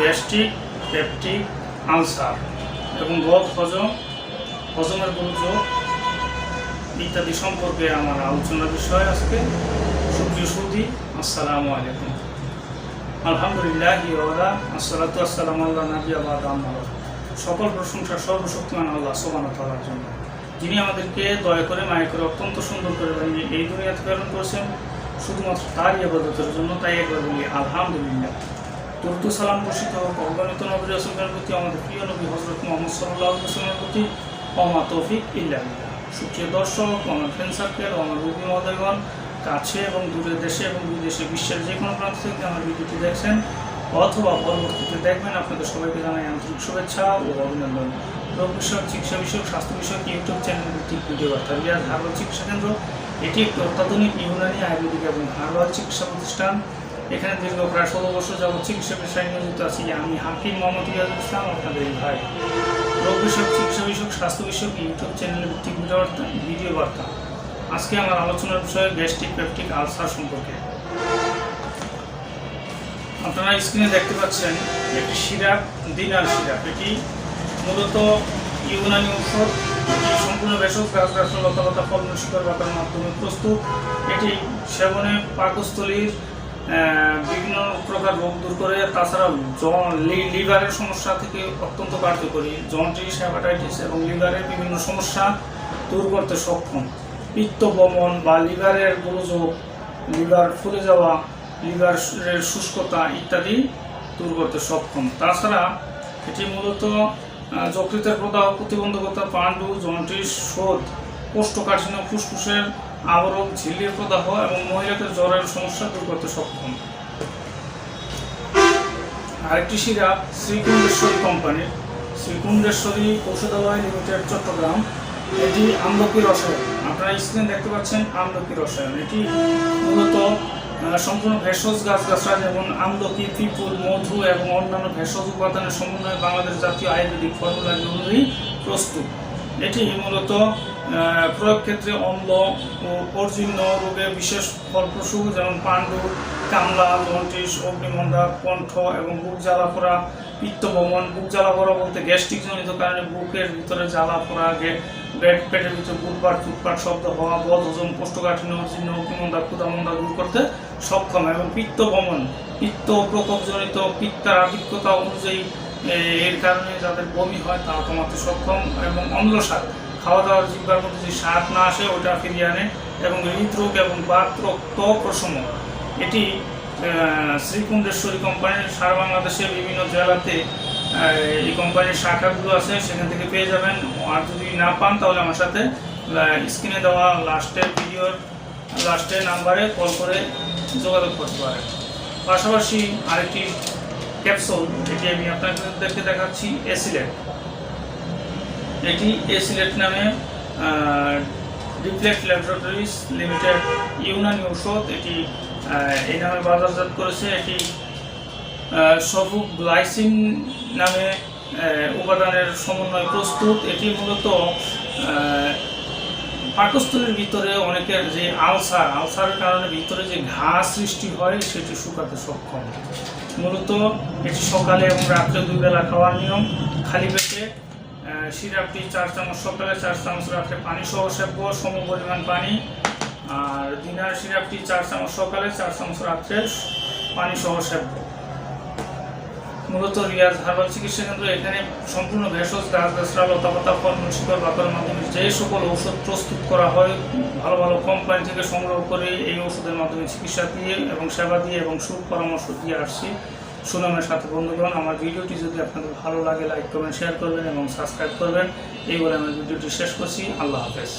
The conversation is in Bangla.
গ্যাস্ট্রিক পেপটিক আলসার এবং বদ হজম, হজমের গুরুত্ব ইত্যাদি সম্পর্কে আমার আলোচনার বিষয় আজকে। সুপ্রিয় সুদী আসসালামু আলাইকুম। আলহামদুলিল্লাহ আসসালাতু আসসালামু আল্লাহ নবী আবাদ। সকল প্রশংসা সর্বশক্তিমান আল্লাহ ওয়া তাআলার জন্য। যিনি আমাদেরকে দয়া করে মায়া করে অত্যন্ত সুন্দর করে বানিয়ে এই দুনিয়াতে প্রেরণ করেছেন, শুধুমাত্র তারই আবাদতের জন্য তাই একবার বলি আলহামদুলিল্লাহ। তুর্তু সালাম বর্ষিত হোক অগণিত নবী প্রতি, আমাদের প্রিয় নবী হজরত মোহাম্মদ সাল্লাহ রসুলের প্রতি অমা তৌফিক ইল্লা। সুপ্রিয় দর্শক, আমার ফ্রেন্ড সার্কেল আমার রুবি মহোদয়গণ, কাছে এবং দূরে দেশে এবং বিদেশে, বিশ্বের যে কোনো প্রান্ত থেকে আমার ভিডিওটি দেখছেন অথবা পরবর্তীতে দেখবেন, আপনাদের সবাইকে জানাই আন্তরিক শুভেচ্ছা ও অভিনন্দন। রোগ বিষয়ক, চিকিৎসা বিষয়ক, স্বাস্থ্য বিষয়ক, ইউটিউব চ্যানেল ভিত্তিক ভিডিও বার্তা। রিয়াজ হার্বাল চিকিৎসা কেন্দ্র, এটি একটি অত্যাধুনিক ইউনানি আয়ুর্বেদিক এবং হার্বাল চিকিৎসা প্রতিষ্ঠান। এখানে দীর্ঘ প্রায় ষোলো বছর যাবৎ চিকিৎসা পেশায় নিয়োজিত আছি। আমি হাকিম মোহাম্মদ রিয়াজুল ইসলাম, আপনাদের ভাই। রোগ বিষয়ক চিকিৎসা বিষয়ক স্বাস্থ্য বিষয়ক ইউটিউব চ্যানেলের ভিত্তিক ভিডিও বার্তা ভিডিও বার্তা। আজকে আমার আলোচনার বিষয় গ্যাস্ট্রিক পেপটিক আলসার সম্পর্কে। আপনারা স্ক্রিনে দেখতে পাচ্ছেন একটি সিরাপ, দিনার সিরাপ। এটি মূলত ইউনানি ঔষধ সম্পূর্ণ ভেষজ গাছ গাছলা লতা লতা ফল শিকড় বাতার মাধ্যমে প্রস্তুত। এটি সেবনে পাকস্থলীর বিভিন্ন প্রকার রোগ দূর করে লি- লিভারের সমস্যা থেকে অত্যন্ত কার্যকরী, জন্ডিস হ্যাপাটাইটিস এবং লিভারের বিভিন্ন সমস্যা দূর করতে সক্ষম। পিত্ত বমন বা লিভারের গোলযোগ, লিভার ফুলে যাওয়া, লিভারের শুষ্কতা ইত্যাদি দূর করতে সক্ষম। তাছাড়া এটি মূলত যকৃতের প্রদাহ, প্রতিবন্ধকতা, পাণ্ডু, জন্ডিস, শোধ কোষ্ঠকাঠিন্য, ফুসফুসের আবরণ, ঝিল্লির প্রদাহ এবং মহিলাদের জ্বরের সমস্যা দূর করতে সক্ষম। আরেকটি সিরাপ শ্রীকুণ্ডেশ্বরী কোম্পানির। শ্রীকুণ্ডেশ্বরী ঔষধালয় লিমিটেড, চট্টগ্রাম। এটি আমলকি রসায়ন। আপনারা স্ক্রিন দেখতে পাচ্ছেন আমলকি রসায়ন। এটি মূলত সম্পূর্ণ ভেষজ গাছগাছরা যেমন আমলকি পিপুল মধু এবং অন্যান্য ভেষজ উপাদানের সমন্বয়ে বাংলাদেশ জাতীয় আয়ুর্বেদিক ফর্মুলা অনুযায়ী প্রস্তুত। এটি মূলত প্রয়োগ ক্ষেত্রে অম্ল ও অর্জীর্ণ রোগে বিশেষ ফলপ্রসূ, যেমন পাণ্ডু, কামলা, লন্টিস, অগ্নিমন্দা, কণ্ঠ এবং বুক জ্বালা পোড়া পিত্ত বমন বুক জ্বালা পোড়া বলতে গ্যাস্ট্রিক জনিত কারণে বুকের ভিতরে জ্বালা পোড়া পেট, পেটের ভিতরে বুটপাট ফুটপাট শব্দ হওয়া, বদ হজম, কোষ্ঠকাঠিন্য অর্জীর্ণ অগ্নিমন্দা ক্ষুদামন্দা দূর করতে সক্ষম এবং পিত্ত বমন পিত্ত প্রকোপজনিত পিত্তার আধিক্যতা অনুযায়ী এর কারণে যাদের বমি হয় তা কমাতে সক্ষম এবং অম্লসার। খাওয়া দাওয়ার জিব্বার মধ্যে যে স্বাদ না আসে, ওটা ফিরিয়ে আনে এবং হৃদরোগ এবং বাত রক্ত প্রশম এটি শ্রীকুণ্ডেশ্বরী কোম্পানির, সারা বাংলাদেশের বিভিন্ন জেলাতে এই কোম্পানির শাখাগুলো আছে, সেখান থেকে পেয়ে যাবেন। আর যদি না পান, তাহলে আমার সাথে স্ক্রিনে দেওয়া লাস্টের ভিডিওর, লাস্টের নাম্বারে কল করে যোগাযোগ করতে পারেন। পাশাপাশি আরেকটি ক্যাপসুল, এটি আমি আপনাদেরকে দেখাচ্ছি, এসিলেট। এটি এসিলেট নামে রিফ্লেক্ট ল্যাবরেটরিজ লিমিটেড ইউনানি ঔষধ এটি এই নামে বাজারজাত করেছে। এটি সবু গ্লাইসিন নামে উপাদানের সমন্বয় প্রস্তুত। এটি মূলত পাকস্থলীর ভিতরে অনেকের যে আলসার, আলসারের কারণে ভিতরে যে ঘা সৃষ্টি হয়, সেটি শুকাতে সক্ষম। মূলত এটি সকালে এবং রাত্রে দুই বেলা খাওয়ার নিয়ম। খালি পেটে সিরাপটি চার চামচ সকালে চার চামচ রাত্রে পানি সহ সেব্য সম পরিমাণ পানি। আর দিনার সিরাপটি চার চামচ সকালে চার চামচ রাত্রে পানি সহ সেব্য মূলত রিয়াজ হার্বাল চিকিৎসা কেন্দ্র এখানে সম্পূর্ণ ভেষজ, গাছ, গাছরা, লতাপাতা, ফল শিকড় বাতার মাধ্যমে যে সকল ঔষধ প্রস্তুত করা হয়, ভালো ভালো কোম্পানি থেকে সংগ্রহ করে এই ওষুধের মাধ্যমে চিকিৎসা দিয়ে এবং সেবা দিয়ে এবং সুখ পরামর্শ দিয়ে আসছি। সুনামের সাথে বন্ধুগণ, আমার ভিডিওটি যদি আপনাদের ভালো লাগে লাইক করবেন শেয়ার করবেন এবং সাবস্ক্রাইব করবেন। এই বলে আমি ভিডিওটি শেষ করছি। আল্লাহ হাফেজ।